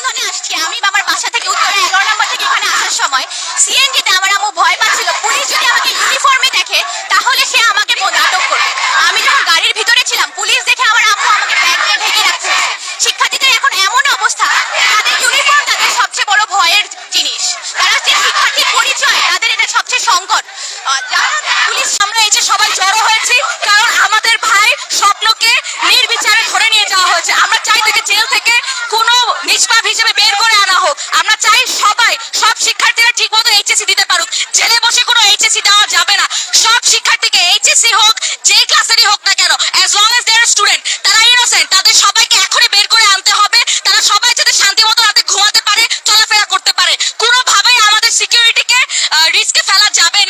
মেলবন্ধনে আসছি। আমি আমার বাসা থেকে উত্তরে এগারো নম্বর থেকে এখানে আসার সময় সিএনজিতে আমার আম্মু ভয় পাচ্ছিল। পুলিশ যদি আমাকে ইউনিফর্মে দেখে, তাহলে সে আমাকে আটক করবে। আমি যখন গাড়ির ভিতরে ছিলাম, পুলিশ দেখে আমার আম্মু আমাকে ব্যাগ দিয়ে ঢেকে রাখছে। শিক্ষার্থীদের এখন এমন অবস্থা, তাদের ইউনিফর্ম তাদের সবচেয়ে বড় ভয়ের জিনিস। তারা যে শিক্ষার্থীর পরিচয়, তাদের এটা সবচেয়ে সংকট। পুলিশ আমরা যে সবাই জড়ো হয়েছি, কারণ আমাদের ভাই স্বপ্নকে নির্বিচারে ধরে নিয়ে যাওয়া হয়েছে। আমরা চাই তাকে জেল থেকে শিক্ষার্থীরা ঠিকমতো এইচএসি দিতে পারুক। জেলে বসে কোনো এইচএসি দেওয়া যাবে না। সব শিক্ষার্থীকে এইচএসি হোক যে ক্লাসেরই হোক না কেন as long as there student তারা ইনোসেন্ট তাদের সবাইকে এখনই বের করে আনতে হবে। তারা সবাই যাতে শান্তি মতো রাতে ঘুমাতে পারে, চলাফেরা করতে পারে। কোনোভাবেই আমাদের সিকিউরিটিকে রিস্কে ফেলা যাবে না।